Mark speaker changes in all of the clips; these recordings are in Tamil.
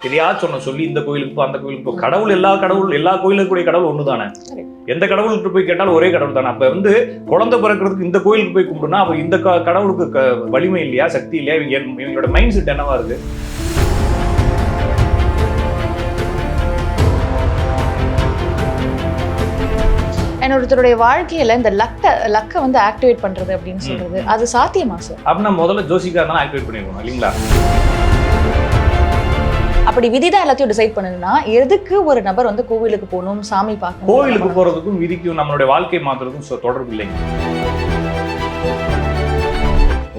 Speaker 1: எதையாச்சும் ஒன்று சொல்லி இந்த கோயிலுக்கு போ அந்த கோயிலுக்கு போ. கடவுள் எல்லா கடவுள் எல்லா கோயிலுக்கு கூடிய கடவுள் ஒன்று தானே. எந்த கடவுள்கிட்ட போய் கேட்டாலும் ஒரே கடவுள் தானே? அப்போ வந்து குழந்தை பிறக்கிறதுக்கு இந்த கோயிலுக்கு போய் கும்பிடுனா அப்போ இந்த கடவுளுக்கு வலிமை இல்லையா? சக்தி இல்லையா? இவங்க இவங்களோட மைண்ட் செட் என்னவா இருக்கு?
Speaker 2: ஒருத்தருடைய வாழ்க்கையில இந்த லக்க லக்க வந்து ஆக்டிவேட் பண்றது அப்படின்னு சொல்றது அது சாத்தியமா சார்
Speaker 1: அப்படின்னா முதல்ல ஜோசிக்காரனா ஆக்டிவேட் பண்ணிருக்கணும் இல்லைங்களா?
Speaker 2: அப்படி விதி தான் எல்லாத்தையும் டிசைட் பண்ணணும்னா எதுக்கு ஒரு நபர் வந்து கோவிலுக்கு போகணும் சாமி பார்க்கணும்?
Speaker 1: கோவிலுக்கு போறதுக்கும் விதிக்கும் நம்மளுடைய வாழ்க்கை மாத்துறதுக்கும் தொடர்பு இல்லைங்க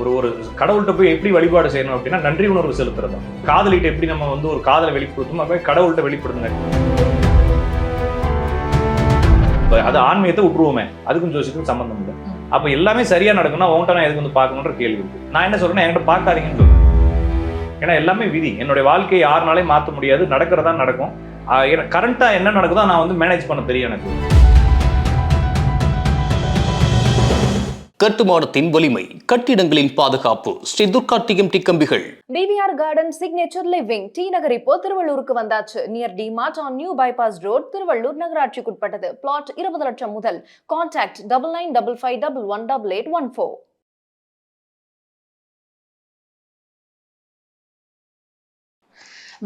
Speaker 1: ஒரு ஒரு கடவுள்கிட்ட போய் எப்படி வழிபாடு செய்யணும் அப்படின்னா நன்றி உணர்வு செலுத்துறது காதலிட்ட எப்படி நம்ம வந்து ஒரு காதலை வெளிப்படுத்தணும் அப்போ கடவுள்கிட்ட வெளிப்படுத்துங்க அது ஆன்மீகத்தை விட்டுருவோமே அதுக்கும் ஜோசிக்கும் சம்பந்தம் இல்லை. அப்ப எல்லாமே சரியா நடக்கும்னா உன்கிட்ட நான் எதுக்கு வந்து பார்க்கணுன்ற கேள்வி நான் என்ன சொல்றேன்னா என்கிட்ட பார்க்காதீங்கன்னு சொல்றேன். ஏன்னா எல்லாமே விதி. என்னுடைய வாழ்க்கையை யாருனாலையும் மாற்ற முடியாது. நடக்கிறதா நடக்கும். கரண்டா என்ன நடக்குதோ நான் வந்து மேனேஜ் பண்ண தெரியும் எனக்கு.
Speaker 3: கட்டுமானத்தின் வலிமை கட்டிடங்களின் பாதுகாப்பு ஸ்ரீ துர்கா டிஎம்டி கம்பிகள்
Speaker 4: TVR garden signature living T Nagar இப்போ திருவள்ளூருக்கு வந்தாச்சு. Near D Mart on new bypass road Tiruvallur நகராட்சிக்குட்பட்டது. Plot இருபது லட்சம் முதல். Contact double nine double five double one double eight one four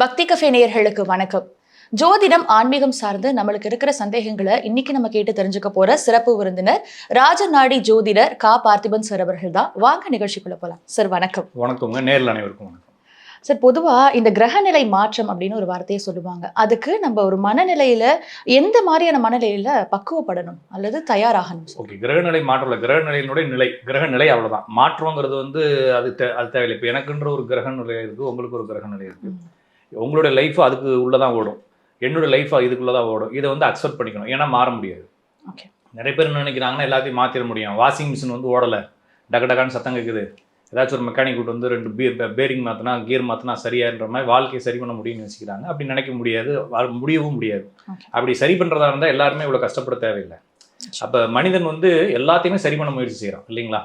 Speaker 2: Bhakti cafe நேயர்களுக்கு வணக்கம். ஜோதிடம் ஆன்மீகம் சார்ந்து நம்மளுக்கு இருக்கிற சந்தேகங்களை இன்னைக்கு நம்ம கேட்டு தெரிஞ்சுக்க போற சிறப்பு விருந்தினர் ராஜநாடி ஜோதிடர் கா. பார்த்திபன் சார் அவர்கள் தான். வாங்க நிகழ்ச்சிக்குள்ள போலாம். சார் வணக்கம்.
Speaker 1: வணக்கங்க நேரில் அனைவருக்கும் வணக்கம்.
Speaker 2: சார் பொதுவா இந்த கிரகநிலை மாற்றம் அப்படின்னு ஒரு வார்த்தையை சொல்லுவாங்க. அதுக்கு நம்ம ஒரு மனநிலையில எந்த மாதிரியான மனநிலையில பக்குவப்படணும் அல்லது தயாராகணும்
Speaker 1: ஓகே கிரகநிலை மாற்றல கிரகநிலையினுடைய நிலை. கிரகநிலை அவ்வளவுதான். மாற்றங்கிறது வந்து அது அது தேவையில்லை. இப்போ எனக்குன்ற ஒரு கிரகநிலை இருக்கு உங்களுக்கு ஒரு கிரகநிலை இருக்கு. உங்களுடைய லைஃப் அதுக்கு உள்ளதான் ஓடும். என்னோட லைஃப் இதுக்குள்ளதான் ஓடும். இதை வந்து அக்செப்ட் பண்ணிக்கணும். ஏன்னா மாற முடியாது.
Speaker 2: Okay.
Speaker 1: நிறைய பேர் என்ன நினைக்கிறாங்கன்னா எல்லாத்தையும் மாத்திர முடியும். வாஷிங் மிஷின் வந்து ஓடலை. டக டகான்னு சத்தம் கேட்குது ஏதாச்சும் ஒரு மெக்கானிக் கூட்டு வந்து ரெண்டு பீ பேரிங் மாற்றினா கியர் மாற்றினா சரியான்ற மாதிரி வாழ்க்கையை சரி பண்ண முடியும்னு வச்சுக்கிறாங்க அப்படி நினைக்க முடியாது. முடியவும் முடியாது. அப்படி சரி பண்ணுறதா இருந்தால் எல்லாருமே இவ்வளோ கஷ்டப்பட தேவையில்லை. அப்போ மனிதன் வந்து எல்லாத்தையுமே சரி பண்ண முயற்சி செய்கிறான் இல்லைங்களா.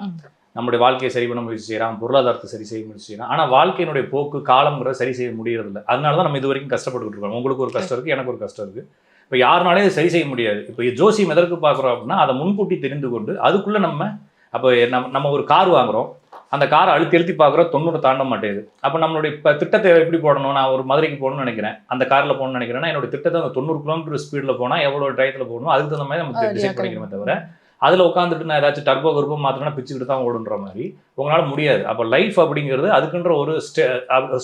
Speaker 1: நம்முடைய வாழ்க்கையை சரி பண்ண முயற்சி செய்கிறான் பொருளாதாரத்தை சரி செய்ய முயற்சி செய்கிறான் ஆனால் வாழ்க்கையினுடைய போக்கு காலம்ங்கிறத சரி செய்ய முடியறதில்ல. அதனால தான் நம்ம இது வரைக்கும் கஷ்டப்பட்டுக்கிட்டு இருக்கோம். உங்களுக்கு ஒரு கஷ்டம் இருக்குது எனக்கு ஒரு கஷ்டம் இருக்குது இப்போ யாருனாலே சரி செய்ய முடியாது. இப்போ ஜோசியம் எதற்கு பார்க்குறோம் அப்படின்னா அதை முன்கூட்டி தெரிந்து கொண்டு அதுக்குள்ளே நம்ம அப்போ நம்ம நம்ம ஒரு கார் வாங்குறோம். அந்த காரை அழுத்தி அழுத்தி பார்க்குறோம் தொண்ணூறு தாண்ட மாட்டேங்குது. அப்போ நம்மளுடைய இப்போ திட்டத்தை எப்படி போடணும்? நான் ஒரு மதுரைக்கு போகணும்னு நினைக்கிறேன். அந்த காரில் போகணும்னு நினைக்கிறேன்னா என்னோட திட்டத்தை அந்த தொண்ணூறு கிலோமீட்டர் ஸ்பீடில் போனால் எவ்வளோ டயத்தில் போகணும் அதுக்கு தகுந்த மாதிரி நம்ம டிசைட் பண்ணிக்கணுமே தவிர அதில் உட்காந்துட்டு நான் ஏதாச்சும் டர்போ கருப்போ மாத்திரம்னா பிச்சுக்கிட்டு தான் ஓடுன்ற மாதிரி. உங்களால் முடியாது. அப்போ லைஃப் அப்படிங்கிறது அதுக்குன்ற ஒரு ஸ்டே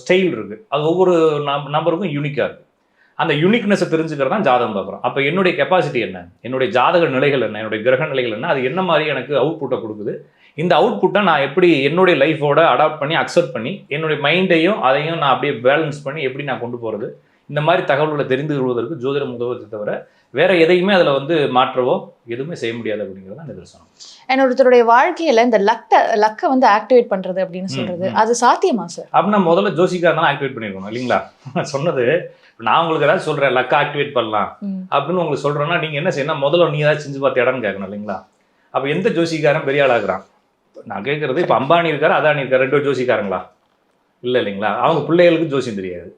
Speaker 1: ஸ்டைல் இருக்குது அது ஒவ்வொரு நம் நம்பருக்கும் யூனிக்காக இருக்குது அந்த யூனிக்னஸை தெரிஞ்சுக்கிறது தான் ஜாதகம் பார்க்குறோம். அப்போ என்னுடைய கெப்பாசிட்டி என்ன? என்னுடைய ஜாதக நிலைகள் என்ன? என்னுடைய கிரக நிலைகள் என்ன? அது என்ன மாதிரி எனக்கு அவுட்புட்டை கொடுக்குது? இந்த அவுட்புட்டை நான் எப்படி என்னுடைய லைஃபோட அடாப்ட் பண்ணி அக்செப்ட் பண்ணி என்னுடைய மைண்டையும் அதையும் நான் அப்படியே பேலன்ஸ் பண்ணி எப்படி நான் கொண்டு போகிறது இந்த மாதிரி தகவல்களை தெரிந்து கொள்வதற்கு ஜோதிட உதவுவதை தவிர வேற எதையுமே அதில் வந்து மாற்றவோ எதுவுமே செய்ய முடியாது அப்படிங்கிறது தான் நிதர்சனம்
Speaker 2: அண்ட் ஒருத்தருடைய வாழ்க்கையில இந்த லக்க லக்க வந்து ஆக்டிவேட் பண்றது அப்படின்னு சொல்றது. அது சாத்தியமா சார்
Speaker 1: அப்படின்னா முதல்ல ஜோசிக்காரன் தான் ஆக்டிவேட் பண்ணிருக்கணும் இல்லைங்களா? சொன்னது நான் உங்களுக்கு ஏதாவது சொல்றேன் லக்கா ஆக்டிவேட் பண்ணலாம். அப்படின்னு உங்களுக்கு சொல்றேன்னா நீங்க என்ன செய்யணும்? முதல்ல நீ ஏதாவது செஞ்சு பார்த்து இடம்னு கேட்கணும் இல்லைங்களா? அப்ப எந்த ஜோசிக்காரன் பெரிய ஆளாகிறான் நான் கேட்கறது இப்ப அம்பானி இருக்காரு அதானி இருக்காரு ரெண்டு ஜோசிக்காரங்களா? இல்ல இல்லைங்களா? அவங்க பிள்ளைகளுக்கு ஜோசியம் தெரியாது.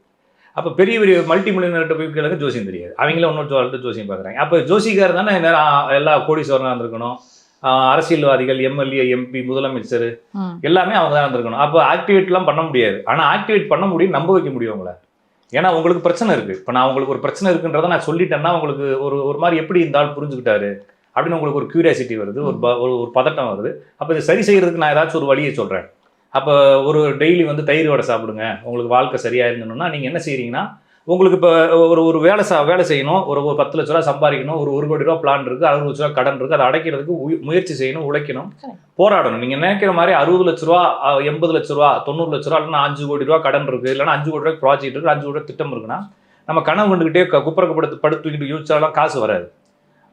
Speaker 1: அப்ப பெரிய பெரிய மல்டி மில்லியனர்கிட்ட போய் கேளுங்க ஜோசியம் தெரியாது. அவங்கள இன்னொரு ஜோசியம் பார்க்குறாங்க அப்ப ஜோசிக்காரர் தானே நேரம் எல்லா கோடீஸ்வரனா இருந்திருக்கணும். அரசியல்வாதிகள் எம்எல்ஏ எம்பி முதலமைச்சர். எல்லாமே அவங்க தான் இருந்திருக்கணும். அப்போ ஆக்டிவேட்லாம் பண்ண முடியாது. ஆனால் ஆக்டிவேட் பண்ண முடியும் நம்ப வைக்க முடியும் உங்களை ஏன்னா உங்களுக்கு பிரச்சனை இருக்கு. இப்போ நான் உங்களுக்கு ஒரு பிரச்சனை இருக்குன்றதை நான் சொல்லிட்டேன்னா உங்களுக்கு ஒரு ஒரு மாதிரி எப்படி இந்த ஆள் புரிஞ்சுக்கிட்டாரு? அப்படின்னு உங்களுக்கு ஒரு கியூரியாசிட்டி வருது ஒரு ஒரு பதட்டம் வருது. அப்போ இதை சரி செய்யறதுக்கு நான் ஏதாச்சும் ஒரு வழியை சொல்கிறேன் அப்போ ஒரு டெய்லி வந்து தயிர் வடை சாப்பிடுங்க. உங்களுக்கு வாழ்க்கை சரியா இருந்தணும்னா நீங்கள் என்ன செய்றீங்கன்னா உங்களுக்கு இப்போ ஒரு ஒரு வேலை சா வேலை செய்யணும் ஒரு ஒரு பத்து லட்ச ரூபா சம்பாதிக்கணும் ஒரு ஒரு கோடி ரூபா பிளான் இருக்குது அறுபது லட்ச ரூபா கடன் இருக்குது அதை அடைக்கிறதுக்கு முயற்சி செய்யணும் உழைக்கணும். போராடணும். நீங்கள் நினைக்கிற மாதிரி அறுபது லட்ச ரூபா எண்பது லட்ச ரூபா தொண்ணூறு லட்ச ரூபா இல்லைன்னா அஞ்சு கோடி ரூபா கடன் இருக்குது இல்லைன்னா அஞ்சு கோடி ரூபா ப்ராஜெக்ட் இருக்குது அஞ்சு கோடி ரூபா திட்டம் இருக்குன்னா நம்ம கனவு கண்டுக்கிட்டே க- குப்புறக்கு படுத்து படுத்துக்கிட்டு யோசிச்சாலும் காசு வராது.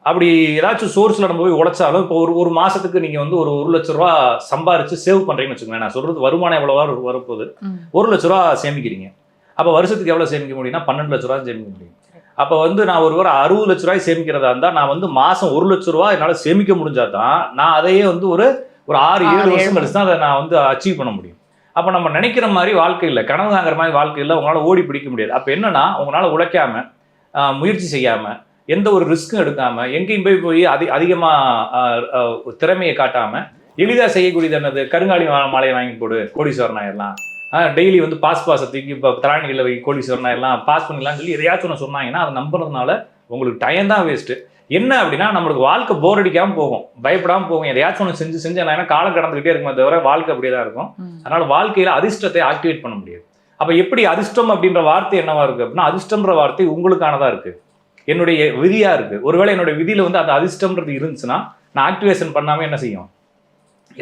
Speaker 1: அப்படி ஏதாச்சும் சோர்ஸில் நம்ம போய் உழைச்சாலும் இப்போ ஒரு ஒரு மாதத்துக்கு நீங்கள் வந்து ஒரு ஒரு லட்ச ரூபா சம்பாரிச்சு சேவ் பண்ணுறீங்கன்னு வச்சுக்கோங்களேன். நான் சொல்கிறது வருமானம் எவ்வளோவா வரப்போகுது. ஒரு லட்ச ரூபா சேமிக்கிறீங்க. அப்போ வருஷத்துக்கு எவ்வளோ சேமிக்க முடியும்னா பன்னெண்டு லட்ச ரூபா சேமிக்க முடியும். அப்போ வந்து நான் ஒரு வாரம் அறுபது லட்ச ரூபாய் சேமிக்கிறதா இருந்தால் நான் வந்து மாதம் ஒரு லட்ச ரூபா என்னால் சேமிக்க முடிஞ்சாதான் நான் அதையே வந்து ஒரு ஒரு ஆறு ஏழு வருஷம் கழிச்சு தான் அதை நான் வந்து அச்சீவ் பண்ண முடியும். அப்போ நம்ம நினைக்கிற மாதிரி வாழ்க்கை இல்லை. கனவு காங்கிற மாதிரி வாழ்க்கை இல்லை. உங்களால் ஓடி பிடிக்க முடியாது. அப்போ என்னன்னா உங்களால் உழைக்காம முயற்சி செய்யாம எந்த ஒரு ரிஸ்க்கும் எடுக்காம எங்கேயும் போய் போய் அதி அதிகமாக திறமையை காட்டாம எளிதாக செய்யக்கூடியது என்னது? கருங்காலி மாலையை வாங்கி போடு கோடீஸ்வரன் ஆயிடலாம் டெய்லி வந்து பாஸ் பாஸை தூக்கி இப்போ திராணிகளில் வை கோடீஸ்வரன் ஆயிடலாம் பாஸ் பண்ணிடலாம்னு சொல்லி எதையாச்சும் ஒன்று சொன்னாங்கன்னா அதை நம்புறதுனால உங்களுக்கு டைம் தான் வேஸ்ட்டு என்ன அப்படின்னா நம்மளுக்கு வாழ்க்கை போர் அடிக்காமல் போகும். பயப்படாமல் போகும். எதையாச்சும் ஒன்று செஞ்சு செஞ்சு நான் காலம் கடந்துக்கிட்டே இருக்குமே தவிர வாழ்க்கை அப்படியே தான் இருக்கும். அதனால வாழ்க்கையில அதிர்ஷ்டத்தை ஆக்டிவேட் பண்ண முடியாது. அப்ப எப்படி அதிர்ஷ்டம் அப்படின்ற வார்த்தை என்னவா இருக்கு அப்படின்னா அதிர்ஷ்டம்ன்ற வார்த்தை உங்களுக்கானதா இருக்கு. என்னுடைய விதியா இருக்கு. ஒருவேளை என்னுடைய விதியில வந்து அந்த அதிர்ஷ்டம்ன்றது இருந்துச்சுன்னா நான் ஆக்டிவேஷன் பண்ணாம என்ன செய்யும்?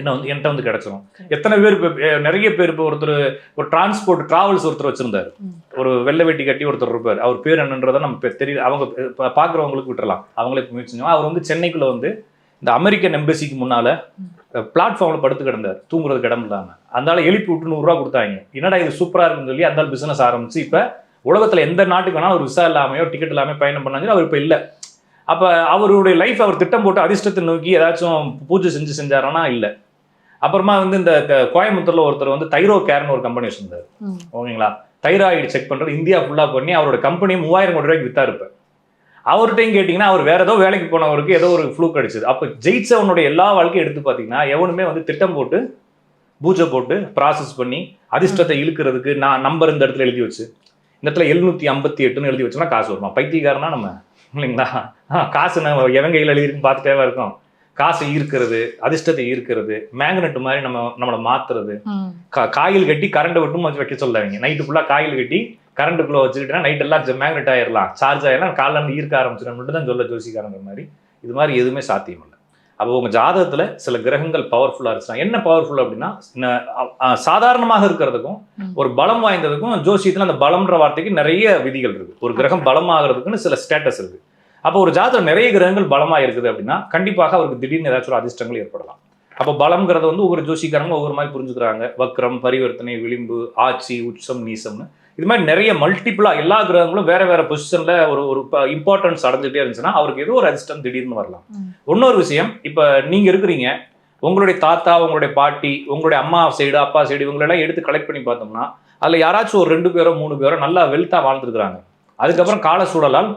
Speaker 1: என்ன வந்து என்கிட்ட வந்து கிடைச்சிரும். எத்தனை பேர் இப்போ நிறைய பேர் இப்போ ஒருத்தர் ஒரு டிரான்ஸ்போர்ட் டிராவல்ஸ் ஒருத்தர் வச்சிருந்தாரு. ஒரு வெள்ளை வேட்டி கட்டி ஒருத்தர் இருப்பார். அவர் பேர் என்னன்றதை நம்ம தெரியல அவங்க பார்க்குறவங்களுக்கு விட்டுறலாம். அவங்களே முயற்சி செஞ்சோம் அவர் வந்து சென்னைக்குள்ள வந்து இந்த அமெரிக்கன் எம்பசிக்கு முன்னால பிளாட்ஃபார்ம்ல படுத்து கிடந்தார். தூங்குறதுக்கு இடம் இல்லாம. அந்த ஆளை எழுப்பி விட்டு நூறுரூவா கொடுத்தாங்க. என்னடா இது சூப்பரா இருக்குன்னு சொல்லி அந்த பிசினஸ் ஆரம்பிச்சு இப்ப உலகத்துல எந்த நாட்டுக்கு வேணாலும் ஒரு விசா இல்லாமையோ டிக்கெட் இல்லாம பயணம் பண்ணாங்க. அவர் இப்ப இல்ல. அப்ப அவருடைய லைஃப் அவர் திட்டம் போட்டு அதிர்ஷ்டத்தை நோக்கி ஏதாச்சும் பூஜை செஞ்சு செஞ்சாரானா? இல்ல. அப்புறமா வந்து இந்த கோயம்புத்தூர்ல ஒருத்தர் வந்து தைரோ கேர்னு ஒரு கம்பெனி வச்சிருந்தாரு. ஓகேங்களா? தைராய்டு செக் பண்றது இந்தியா ஃபுல்லா பண்ணி அவரோட கம்பெனி மூவாயிரம் கோடி ரூபாய்க்கு வித்தா இருப்பார் அவர்கிட்டையும் கேட்டிங்கன்னா அவர் வேற ஏதோ வேலைக்கு போனவருக்கு ஏதோ ஒரு ஃப்ளூ கிடைச்சது அப்போ ஜெயிச்சவனுடைய எல்லா வாழ்க்கையும் எடுத்து பார்த்தீங்கன்னா எவனுமே வந்து திட்டம் போட்டு பூஜை போட்டு ப்ராசஸ் பண்ணி அதிர்ஷ்டத்தை இழுக்கிறதுக்கு நான் நம்பர் இந்த இடத்துல எழுதி வச்சு. இந்த இடத்துல எழுநூத்தி ஐம்பத்தி எட்டுன்னு எழுதி வச்சோம்னா காசு வருமா? பைத்தியக்காரனா நம்ம? இல்லைங்களா? காசு நம்ம எவன் கையில் எழுதிருக்குன்னு பார்த்துட்டே இருக்கும். காசை ஈர்க்கிறது அதிர்ஷ்டத்தை ஈர்க்கிறது மேக்னெட் மாதிரி நம்ம நம்மளை மாத்துறது. காயில் கட்டி கரண்ட் விட்டும் வச்சு வைக்க சொல்லாதீங்க. நைட்டு ஃபுல்லாக காயில் கட்டி கரண்ட்டுக்குள்ளே வச்சுக்கிட்டா நைட் எல்லாம் மேக்னெட் ஆயிடலாம் சார்ஜ் ஆயிடலாம் காலைல ஈர்க்க ஆரம்பிச்சிடும். மட்டும் தான் சொல்ல ஜோசிக்காரங்க மாதிரி. இது மாதிரி எதுவுமே சாத்தியம் இல்லை அப்போ உங்கள் ஜாதகத்தில் சில கிரகங்கள் பவர்ஃபுல்லாக இருந்துச்சுன்னா என்ன பவர்ஃபுல் அப்படின்னா சாதாரணமாக இருக்கிறதுக்கும். ஒரு பலம் வாய்ந்ததுக்கும் ஜோசியத்தில் அந்த பலம்ன்ற வார்த்தைக்கு நிறைய விதிகள் இருக்கு. ஒரு கிரகம் பலமாகிறதுக்குன்னு சில ஸ்டேட்டஸ் இருக்கு. அப்போ ஒரு ஜாதகம் நிறைய கிரகங்கள் பலமா இருக்குது அப்படின்னா கண்டிப்பாக அவருக்கு திடீர்னு ஏதாச்சும் ஒரு அதிர்ஷ்டங்கள் ஏற்படலாம். அப்போ பலம்ங்கிறத வந்து ஒவ்வொரு ஜோசிக்காரங்க ஒவ்வொரு மாதிரி புரிஞ்சுக்கிறாங்க. வக்ரம் பரிவர்த்தனை விளிம்பு ஆட்சி உச்சம் நீசம்னு. இது மாதிரி நிறைய மல்டிபிளா எல்லா கிரகங்களும் வேற வேற பொசிஷன்ல ஒரு ஒரு இம்பார்ட்டன்ஸ் அடைஞ்சிட்டே இருந்துச்சுன்னா அவருக்கு ஏதோ ஒரு அதிர்ஷ்டம் திடீர்னு வரலாம். இன்னொரு விஷயம் இப்போ நீங்க இருக்கிறீங்க உங்களுடைய தாத்தா உங்களுடைய பாட்டி உங்களுடைய அம்மா சைடு அப்பா சைடு இவங்களெல்லாம் எடுத்து கலெக்ட் பண்ணி பார்த்தோம்னா அதுல யாராச்சும் ஒரு ரெண்டு பேரோ மூணு பேரோ நல்லா வெல்த்தா வாழ்ந்துருக்காங்க அதுக்கப்புறம் கால சூழலால்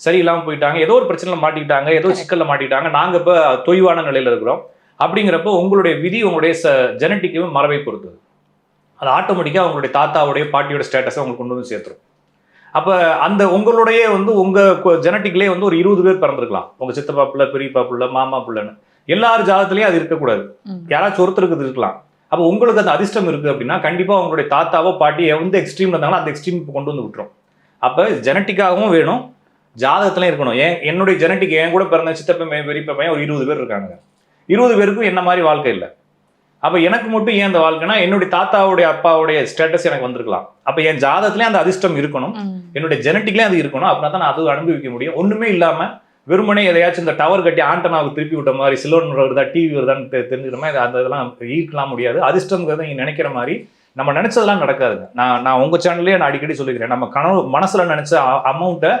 Speaker 1: சரியில்லாம போயிட்டாங்க ஏதோ ஒரு பிரச்சனையில மாட்டிக்கிட்டாங்க ஏதோ சிக்கல்ல மாட்டிக்கிட்டாங்க நாங்க இப்ப தொய்வான நிலையில இருக்கிறோம். அப்படிங்கிறப்போ உங்களுடைய விதி உங்களுடைய ஜெனட்டிக்கும் மரபை பொறுத்தது. அது ஆட்டோமேட்டிக்காக உங்களுடைய தாத்தாவுடைய பாட்டியோட ஸ்டேட்டஸை உங்களுக்கு கொண்டு வந்து சேர்த்துரும். அப்போ அந்த உங்களுடைய வந்து உங்கள் ஜெனட்டிக்லேயே வந்து ஒரு இருபது பேர் பிறந்திருக்கலாம். உங்கள் சித்தப்பா பிள்ளை பெரியப்பா பிள்ளை மாமா பிள்ளைன்னு. எல்லார் ஜாதத்துலேயும் அது இருக்கக்கூடாது. யாராச்சும் ஒருத்தருக்கு இது இருக்கலாம். அப்போ உங்களுக்கு அந்த அதிர்ஷ்டம் இருக்குது அப்படின்னா கண்டிப்பாக உங்களுடைய தாத்தாவோ பாட்டியோ எந்த எக்ஸ்ட்ரீம் இருந்தாங்களோ அந்த எக்ஸ்ட்ரீம் கொண்டு வந்து விட்டுரும். அப்போ ஜெனட்டிக்காகவும் வேணும். ஜாதகத்துலையும் இருக்கணும். ஏன் என்னுடைய ஜெனட்டிக் என் கூட பிறந்த சித்தப்ப பையன் பெரியப்பா பையன் ஒரு இருபது பேர் இருக்காங்க இருபது பேருக்கும் என்ன மாதிரி வாழ்க்கை இல்லை. அப்போ எனக்கு மட்டும் ஏன் அந்த வாழ்க்கைனா என்னுடைய தாத்தாவுடைய அப்பாவுடைய ஸ்டேட்டஸ் எனக்கு வந்திருக்கலாம். அப்போ என் ஜாதகத்துலேயும் அந்த அதிர்ஷ்டம் இருக்கணும். என்னுடைய ஜெனட்டிக்லேயும் அது இருக்கணும். அப்படின்னா தான் நான் அது அனுபவிக்க முடியும். ஒன்றுமே இல்லாமல் வெறுமனே எதையாச்சும் இந்த டவர் கட்டி ஆண்டனாவுக்கு திருப்பி விட்ட மாதிரி சிலோன் வருதா டிவி வருதான்னு தெ- தெரிஞ்சுக்கிற மாதிரி அது- அந்த இதெல்லாம் ஈர்க்கலாம் முடியாது. அதிர்ஷ்டங்கிறது நீங்கள் நினைக்கிற மாதிரி நம்ம நினைச்சதெல்லாம் நடக்காதுங்க. நான் நான் உங்க சேனல்லே நான் அடிக்கடி சொல்லிக்கிறேன். நம்ம கனவு மனசுல நினைச்ச அமௌண்ட்டை.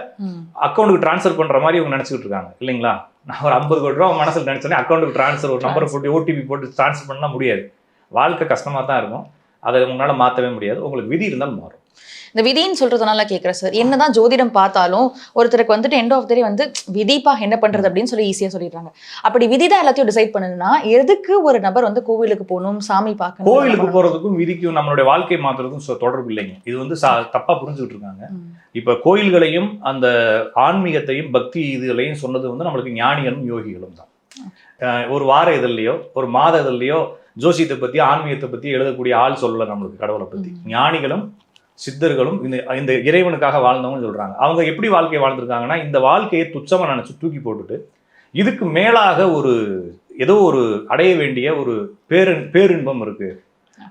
Speaker 1: அக்கௌண்ட்டுக்கு ட்ரான்ஸ்ஃபர் பண்ற மாதிரி இவங்க நினைச்சிட்டு இருக்காங்க. இல்லைங்களா? நான் ஒரு ஐம்பது கோடி ரூபா மனசுல நினைச்சோன்னே அக்கௌண்ட்டுக்கு ட்ரான்ஸ்ஃபர் ஒரு நம்பர் போட்டு ஓடிபி போட்டு ட்ரான்ஸ்ஃபர் பண்ணா முடியாது. வாழ்க்கை கஷ்டமா தான் இருக்கும். அதை உங்களால மாத்தவே முடியாது. உங்களுக்கு விதி இருந்தால் மாறும்.
Speaker 2: இந்த விதின்னு சொல்றதுனால கேட்குறேன் சார் என்னதான் ஜோதிடம் பார்த்தாலும் ஒருத்தருக்கு வந்துட்டு எண்ட் ஆஃப் டே வந்து விதிப்பா என்ன பண்றது அப்படின்னு சொல்லி ஈஸியா சொல்லிடுறாங்க. அப்படி விதி தான் எல்லாத்தையும் டிசைட் பண்ணுதுன்னா எதுக்கு ஒரு நபர் வந்து கோவிலுக்கு போகணும் சாமி பார்க்கணும்?
Speaker 1: கோவிலுக்கு போறதுக்கும் விதிக்கும் நம்மளுடைய வாழ்க்கை மாத்துறதுக்கும் தொடர்பு இல்லைங்க. இது வந்து தப்பா புரிஞ்சுக்கிட்டு இருக்காங்க. இப்ப கோயில்களையும் அந்த ஆன்மீகத்தையும் பக்தி இதுகளையும் சொன்னது வந்து நம்மளுக்கு ஞானிகளும் யோகிகளும் தான். ஒரு வார இதழ்லையோ ஒரு மாத இதழ்லையோ ஜோசியத்தை பத்தி ஆன்மீகத்தை பத்தி எழுதக்கூடிய ஆள் சொல்லல நம்மளுக்கு கடவுளை பத்தி. ஞானிகளும் சித்தர்களும் இந்த இந்த இறைவனுக்காக வாழ்ந்தவங்க சொல்கிறாங்க அவங்க எப்படி வாழ்க்கையை வாழ்ந்துருக்காங்கன்னா இந்த வாழ்க்கையை துச்சமாக நினச்சி தூக்கி போட்டுட்டு இதுக்கு மேலாக ஒரு ஏதோ ஒரு அடைய வேண்டிய ஒரு பேரின் பேரின்பம் இருக்குது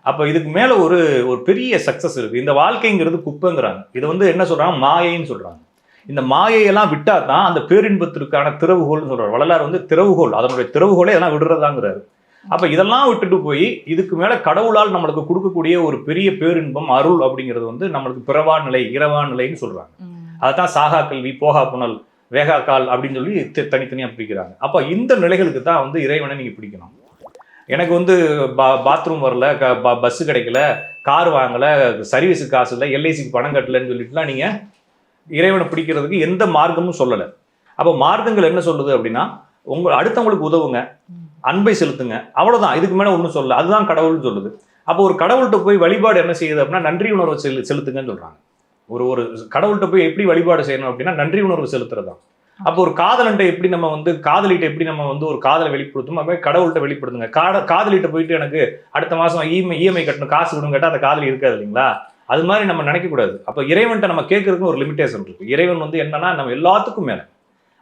Speaker 1: அப்போ இதுக்கு மேலே ஒரு ஒரு பெரிய சக்சஸ் இருக்குது இந்த வாழ்க்கைங்கிறது குப்பைங்கிறாங்க. இதை வந்து என்ன சொல்கிறாங்க மாயைன்னு சொல்கிறாங்க இந்த மாயையெல்லாம் விட்டால் தான் அந்த பேரின்பத்திற்கான திறவுகோல்னு சொல்கிறார் வள்ளலார் வந்து திறவுகோல் அதனுடைய திறவுகோலே எல்லாம் விடுறதாங்கிறாரு. அப்ப இதெல்லாம் விட்டுட்டு போய் இதுக்கு மேல கடவுளால் நம்மளுக்கு கொடுக்கக்கூடிய ஒரு பெரிய பேரின்பம் அருள் அப்படிங்கிறது வந்து நம்மளுக்கு பிறவா நிலை இரவா நிலைன்னு சொல்றாங்க.
Speaker 2: ம்.
Speaker 1: அதைத்தான் சாகா கல்வி போகா புனல் வேகா கால் அப்படின்னு சொல்லி தனித்தனியா பிரிக்கிறாங்க. அப்ப இந்த நிலைகளுக்கு தான் வந்து இறைவனை நீங்க பிடிக்கணும். எனக்கு வந்து பா பாத்ரூம் வரல க ப பஸ்ஸு கிடைக்கல கார் வாங்கலை சர்வீஸுக்கு காசு இல்லை எல்ஐசிக்கு பணம் கட்டலைன்னு சொல்லிட்டுலாம் நீங்கள் இறைவனை பிடிக்கிறதுக்கு எந்த மார்க்கமும் சொல்லலை. அப்போ மார்க்கங்கள் என்ன சொல்லுது அப்படின்னா உங்க அடுத்தவங்களுக்கு உதவுங்க. அன்பை செலுத்துங்க. அவ்வளோதான் இதுக்கு மேலே ஒன்றும் சொல்லல. அதுதான் கடவுள்னு சொல்லுது. அப்போ ஒரு கடவுள்கிட்ட போய் வழிபாடு என்ன செய்யுது அப்படின்னா நன்றி உணர்வை செலு செலுத்துங்கன்னு சொல்கிறாங்க ஒரு ஒரு கடவுள்கிட்ட போய் எப்படி வழிபாடு செய்யணும் அப்படின்னா நன்றி உணர்வு செலுத்துறதா அப்போ ஒரு காதலன்ட்ட எப்படி நம்ம வந்து காதலிட்ட எப்படி நம்ம வந்து ஒரு காதலை வெளிப்படுத்தும் அப்போ கடவுள்கிட்ட வெளிப்படுத்துங்க. காட காதலிட்ட போயிட்டு எனக்கு அடுத்த மாதம் இஎம்ஐ இஎம்ஐ கட்டணும் காசு கொடுங்க கேட்டால் அந்த காதலி இருக்காது இல்லைங்களா? அது மாதிரி நம்ம நினைக்கக்கூடாது. அப்போ இறைவன்கிட்ட நம்ம கேட்கறதுக்கு ஒரு லிமிட்டேஷன் இருக்குது இறைவன் வந்து என்னன்னா நம்ம எல்லாத்துக்கும் மேலே.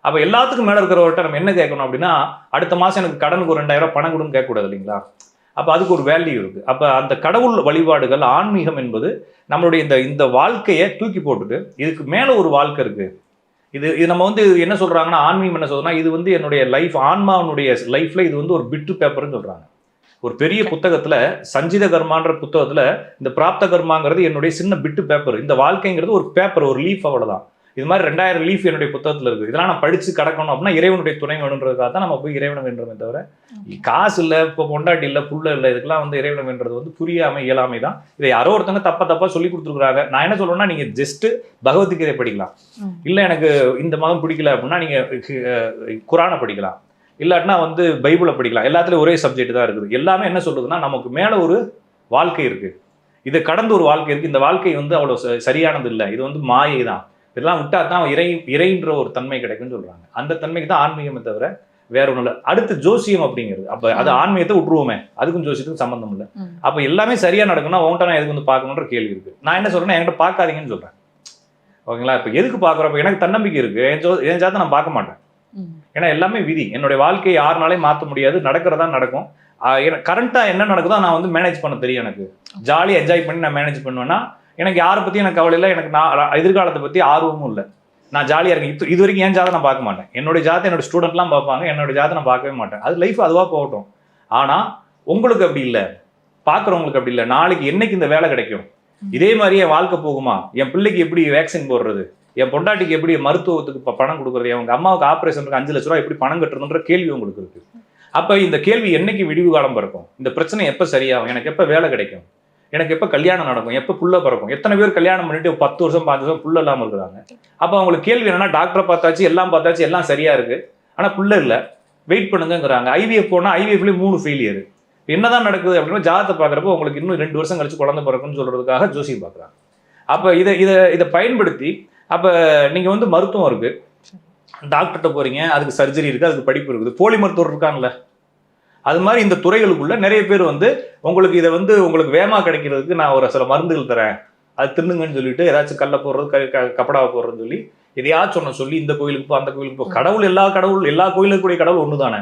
Speaker 1: அப்போ எல்லாத்துக்கும் மேலே இருக்கிறவர்கிட்ட நம்ம என்ன கேட்கணும் அப்படின்னா அடுத்த மாதம் எனக்கு கடனுக்கு ஒரு ரெண்டாயிரம் பணம் கொடுன்னு கேட்கக்கூடாது இல்லைங்களா? அப்போ அதுக்கு ஒரு வேல்யூ இருக்குது அப்போ அந்த கடவுள் வழிபாடுகள் ஆன்மீகம் என்பது நம்மளுடைய இந்த இந்த வாழ்க்கையை தூக்கி போட்டுட்டு இதுக்கு மேலே ஒரு வாழ்க்கை இருக்குது இது இது நம்ம வந்து என்ன சொல்கிறாங்கன்னா ஆன்மீகம் என்ன சொல்றதுன்னா இது வந்து என்னுடைய லைஃப் ஆன்மாவனுடைய லைஃப்பில் இது வந்து ஒரு பிட்டு பேப்பர்னு சொல்கிறாங்க ஒரு பெரிய புத்தகத்தில் சஞ்சித கர்மான்ற புத்தகத்தில் இந்த பிராப்த கர்மாங்கிறது என்னுடைய சின்ன பிட்டு பேப்பர் இந்த வாழ்க்கைங்கிறது ஒரு பேப்பர் ஒரு லீஃப் அவ்வளோதான் இது மாதிரி ரெண்டாயிரம் லீஃப் என்னுடைய புத்தகத்துல இருக்கு இதெல்லாம் நான் படிச்சு கடக்கணும் அப்படின்னா இறைவனுடைய துணை வேணுன்றதுக்காக தான் நம்ம போய் இறைவனை வேண்டுமே தவிர காசு இல்லை இப்போ பொண்டாட்டி இல்லை புள்ள இல்லை இதுக்கெல்லாம் வந்து இறைவனை வேண்டுறது வந்து புரியாமை இயலாமை தான். இதை யாரோ ஒருத்தங்க தப்பா தப்பா சொல்லி கொடுத்துருக்காங்க நான் என்ன சொல்றேன்னா நீங்க ஜஸ்ட் பகவத்கீதை படிக்கலாம். இல்லை எனக்கு இந்த மதம் பிடிக்கல அப்படின்னா நீங்க அஹ், குரானை படிக்கலாம். இல்லாட்டினா வந்து பைபிளை படிக்கலாம். எல்லாத்துலயும் ஒரே சப்ஜெக்ட் தான் இருக்குது. எல்லாமே என்ன சொல்லுதுன்னா நமக்கு மேல ஒரு வாழ்க்கை இருக்கு. இதை கடந்து ஒரு வாழ்க்கை இருக்கு. இந்த வாழ்க்கை வந்து அவ்வளவு ச- சரியானது இல்லை. இது வந்து மாயை தான் இதெல்லாம் விட்டா தான் இறை இறைன்ற ஒரு தன்மை கிடைக்கும்னு சொல்றாங்க. அந்த தன்மைக்கு தான் ஆன்மீகமே தவிர வேற ஒண்ணும் இல்லை. அடுத்து ஜோசியம் அப்படிங்கிறது. அப்ப அது ஆன்மீகத்தை விட்டுருவோமே. அதுக்கும் ஜோசியத்துக்கும் சம்பந்தம் இல்லை. அப்ப எல்லாமே சரியா நடக்கும்னா உன்கிட்ட நான் எதுக்கு வந்து பார்க்கணுன்ற கேள்வி இருக்கு. நான் என்ன சொல்றேன்னா என்கிட்ட பார்க்காதீங்கன்னு சொல்றேன். ஓகேங்களா? இப்போ எதுக்கு பார்க்குறோம் இப்போ எனக்கு தன்னம்பிக்கை இருக்கு. என் ஜோ என் ஜாத்தை நான் பார்க்க மாட்டேன். ஏன்னா எல்லாமே விதி. என்னுடைய வாழ்க்கையை யாருனாலையும் மாற்ற முடியாது. நடக்கிறதா நடக்கும். கரண்ட்டாக என்ன நடக்குதோ நான் வந்து மேனேஜ் பண்ண தெரியும் எனக்கு. ஜாலியாக என்ஜாய் பண்ணி நான் மேனேஜ் பண்ணுவேன்னா எனக்கு யாரை பற்றியும் எனக்கு கவலை இல்லை. எனக்கு நான் எதிர்காலத்தை பற்றி ஆர்வமும் இல்லை. நான் ஜாலியாக இருக்கேன். இது இது வரைக்கும் என் ஜாதை நான் பார்க்க மாட்டேன். என்னுடைய ஜாதை என்னோட ஸ்டூடெண்ட்லாம் பார்ப்பாங்க. என்னோட ஜாதை நான் பார்க்கவே மாட்டேன். அது லைஃப் அதுவாக போகட்டும். ஆனால் உங்களுக்கு அப்படி இல்லை. பார்க்குறவங்களுக்கு அப்படி இல்லை. நாளைக்கு என்னைக்கு இந்த வேலை கிடைக்கும்? இதே மாதிரியே வாழ்க்கை போகுமா? என் பிள்ளைக்கு எப்படி வேக்சின் போடுறது? என் பொண்டாட்டிக்கு எப்படி மருத்துவத்துக்கு ப- பணம் கொடுக்குறது? அவங்க அம்மாவுக்கு ஆப்ரேஷனுக்கு அஞ்சு லட்ச ரூபா எப்படி பணம் கட்டுறதுன்ற கேள்வி உங்களுக்கு இருக்குது அப்போ இந்த கேள்வி என்னைக்கு விடிவு காலம் பிறக்கும்? இந்த பிரச்சனை எப்போ சரியாகும்? எனக்கு எப்போ வேலை கிடைக்கும்? எனக்கு எப்ப கல்யாணம் நடக்கும்? எப்ப புள்ள பிறக்கும்? எத்தனை பேர் கல்யாணம் பண்ணிட்டு பத்து வருஷம் பாஞ்சு வருஷம் புள்ள இல்லாம இருக்கிறாங்க? அப்ப அவங்களுக்கு கேள்வி என்னன்னா டாக்டரை பார்த்தாச்சு எல்லாம் பார்த்தாச்சு எல்லாம் சரியா இருக்கு. ஆனா புள்ள இல்ல. வெயிட் பண்ணுங்கங்கிறாங்க. ஐவிஎஃப் போனா ஐவிஎஃப்லயும் மூணு ஃபெயிலியர் என்னதான் நடக்குது அப்படின்னா ஜாதத்தை பார்க்குறப்போ உங்களுக்கு இன்னும் ரெண்டு வருஷம் கழிச்சு குழந்தை பிறக்கும்னு சொல்றதுக்காக ஜோசியம் பார்க்குறாங்க. அப்போ இதை இதை இதை பயன்படுத்தி அப்போ நீங்கள் வந்து மருத்துவம் இருக்கு. டாக்டர்கிட்ட போறீங்க அதுக்கு சர்ஜரி இருக்கு அதுக்கு படிப்பு இருக்குது. போலி மருத்துவர் இருக்காங்கல்ல அது மாதிரி இந்த துறைகளுக்குள்ள நிறைய பேர் வந்து உங்களுக்கு இதை வந்து உங்களுக்கு வேமா கிடைக்கிறதுக்கு நான் ஒரு சில மருந்துகள் தரேன். அது தின்னுங்கன்னு சொல்லிட்டு ஏதாச்சும் கல்ல போடுறது க- கப்படாவை போடுறதுன்னு சொல்லி எதையாச்சும் ஒன்று சொல்லி இந்த கோயிலுக்கு போ அந்த கோயிலுக்கு போ. கடவுள் எல்லா கடவுள் எல்லா கோயிலுக்கு கூடிய கடவுள் ஒன்று தானே.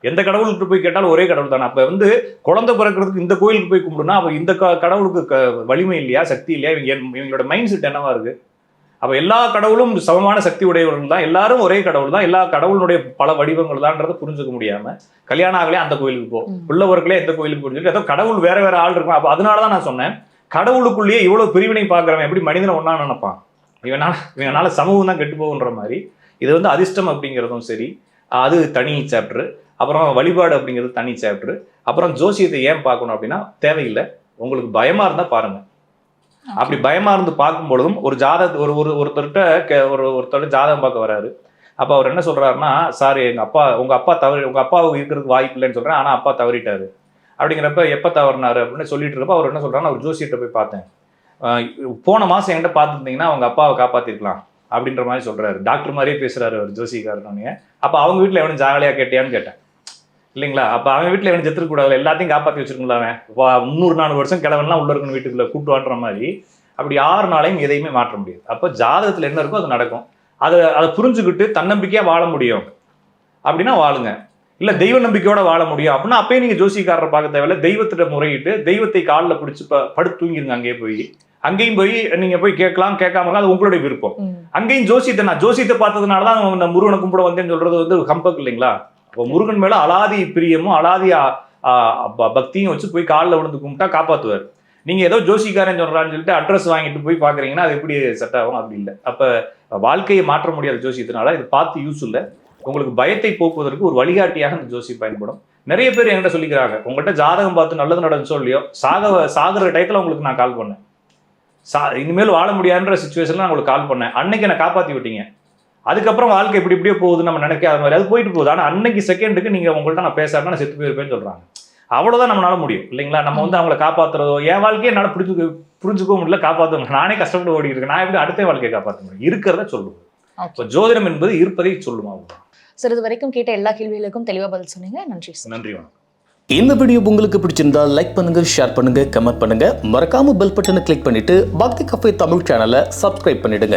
Speaker 1: எந்த கடவுளுக்கு போய் கேட்டாலும் ஒரே கடவுள் தானே. அப்போ வந்து குழந்தை பிறக்கிறதுக்கு இந்த கோயிலுக்கு போய் கும்பிடுனா அப்போ இந்த க- கடவுளுக்கு க- வலிமை இல்லையா சக்தி இல்லையா? இவங்க இவங்களோட மைண்ட் செட் என்னவா இருக்கு? அப்போ எல்லா கடவுளும் சமமான சக்தி உடையவர்கள் தான். எல்லாரும் ஒரே கடவுள் தான். எல்லா கடவுளுடைய பல வடிவங்கள் தான்றதை புரிஞ்சுக்க முடியாம கல்யாணம் ஆகலே அந்த கோயிலுக்கு போ. உள்ளவர்களே எந்த கோயிலுக்கு சொல்லி ஏதோ கடவுள் வேற வேற ஆள் இருக்கும். அப்போ அதனால தான் நான் சொன்னேன். கடவுளுக்குள்ளேயே இவ்வளவு பிரிவினை பார்க்குறவன் எப்படி மனிதனை ஒண்ணா நினைப்பான்? இவனால இவனால சமூகம் தான் கெட்டு போகுன்ற மாதிரி. இது வந்து அதிர்ஷ்டம் அப்படிங்கிறதும் சரி. அது தனி சாப்டர் அப்புறம் வழிபாடு அப்படிங்கிறது தனி சாப்டர் அப்புறம் ஜோசியத்தை ஏன் பார்க்கணும் அப்படின்னா தேவையில்லை. உங்களுக்கு பயமா இருந்தா பாருங்க. அப்படி பயமா இருந்து பார்க்கும் பொழுதும் ஒரு ஜாத ஒரு ஒரு ஒருத்தர்கிட்ட கே- ஒரு ஒருத்தர் ஜாதகம் பார்க்க வராரு. அப்போ அவர் என்ன சொல்றாருன்னா சார் எங்க அப்பா உங்க அப்பா தவறி உங்க அப்பாவுக்கு இருக்கிறதுக்கு வாய்ப்பு இல்லைன்னு சொல்றேன். ஆனா அப்பா தவறிட்டாரு. அப்படிங்கிறப்ப எப்ப தவறினாரு அப்படின்னு சொல்லிட்டு இருக்கப்ப அவர் என்ன சொல்றாருன்னா ஒரு ஜோசியிட்ட போய் பார்த்தேன். போன மாசம் என்கிட்ட பார்த்துருந்தீங்கன்னா அவங்க அப்பாவை காப்பாத்திருக்கலாம். அப்படின்ற மாதிரி சொல்றாரு. டாக்டர் மாதிரியே பேசுறாரு அவர் ஜோசிக்காரனே அப்ப அவங்க வீட்டுல எவனும் ஜாலியா கேட்டியான்னு கேட்டேன். இல்லைங்களா? அப்ப அவன் வீட்டுல எவனும் செத்துருக்க கூடாது எல்லாத்தையும் காப்பாத்தி வச்சிருக்கல அவன். வா- முந்நூறு நாலு வருஷம் கிழவன்லாம் உள்ள இருக்கணும் வீட்டுக்குள்ள கூட்டுவான்ற மாதிரி. அப்படி ஆறு நாளையும் எதையுமே மாற்ற முடியாது. அப்ப ஜாதகத்துல என்ன இருக்கோ அது நடக்கும். அதை அதை புரிஞ்சுக்கிட்டு தன்னம்பிக்கையா வாழ முடியும். அப்படின்னா வாழுங்க. இல்ல தெய்வ நம்பிக்கையோட வாழ முடியும். அப்படின்னா அப்பயே நீங்க ஜோசிக்காரரை பார்க்க தேவையில்ல. தெய்வத்திட்ட முறையிட்டு தெய்வத்தை காலில் பிடிச்சு ப- படுத்து தூங்கிருங்க அங்கேயே போய். அங்கேயும் போய் நீங்க போய் கேட்கலாம் கேட்காம இருக்கலாம், அது உங்களுடைய விருப்பம்.
Speaker 2: அங்கேயும்
Speaker 1: ஜோசியத்தை நான் ஜோசியத்தை பார்த்ததுனால தான் இந்த முருகனை கும்பிட வந்தேன்னு சொல்றது வந்து கம்பக் இல்லைங்களா? அப்போ முருகன் மேல அலாதி பிரியமும் அலாதி பக்தியும் வச்சு போய் காலில் விழுந்து கும்பிட்டா காப்பாத்துவார். நீங்க ஏதோ ஜோசிக்காரன் சொல்றான்னு சொல்லிட்டு அட்ரஸ் வாங்கிட்டு போய் பாக்குறீங்கன்னா அது எப்படி செட் ஆகும்? அப்படி இல்லை. அப்ப வாழ்க்கையை மாற்ற முடியாத ஜோசியத்தினால இது பார்த்து யூஸ் இல்லை உங்களுக்கு பயத்தை போக்குவதற்கு ஒரு வழிகாட்டியாக இந்த ஜோசி பயன்படும். நிறைய பேர் என்கிட்ட சொல்லிக்கிறாங்க உங்கள்கிட்ட ஜாதகம் பார்த்து நல்லது நடந்து சொல்லியோ சாக சாகிற டயத்தில் உங்களுக்கு நான் கால் பண்ணேன். சா இனிமேல் வாழ முடியாதுன்ற சுச்சுவேஷனில் நான் உங்களுக்கு கால் பண்ணேன். அன்னைக்கு என்னை காப்பாற்றி விட்டீங்க. அதுக்கப்புறம் வாழ்க்கை இப்படி இப்படியே போகுது நம்ம நினைக்காத மாதிரி அது போயிட்டு போகுது. ஆனால் அன்னைக்கு செகண்டுக்கு நீங்கள் உங்கள்கிட்ட நான் நான் செத்து போயிருப்பேன்னு சொல்கிறாங்க அவ்வளோதான் நம்மளால முடியும் இல்லைங்களா? நம்ம வந்து அவங்கள காப்பாற்றுறதோ என் வாழ்க்கையை என்னால் புரிஞ்சுக்க புரிஞ்சுக்கவும் முடியல காப்பாற்ற முடியல. நானே கஷ்டப்பட்டு ஓடிட்டு இருக்கேன். நான் எப்படி அடுத்த வாழ்க்கையை காப்பாற்ற முடியும்? இருக்கிறத சொல்லுவோம். இப்போ ஜோதிடம் என்பது இருப்பதை சொல்லுமா அவ்வளவுதான்.
Speaker 2: சார் இது வரைக்கும் கேட்ட எல்லா கேள்விகளுக்கும் தெளிவா பதில் சொன்னீங்க. நன்றி
Speaker 1: நன்றி வணக்கம்.
Speaker 3: இந்த வீடியோ உங்களுக்கு பிடிச்சிருந்தா லைக் பண்ணுங்க ஷேர் பண்ணுங்க கமெண்ட் பண்ணுங்க. மறக்காம பெல் பட்டனை கிளிக் பண்ணிட்டு பக்தி கஃபே தமிழ் சேனலை சப்ஸ்கிரைப் பண்ணிடுங்க.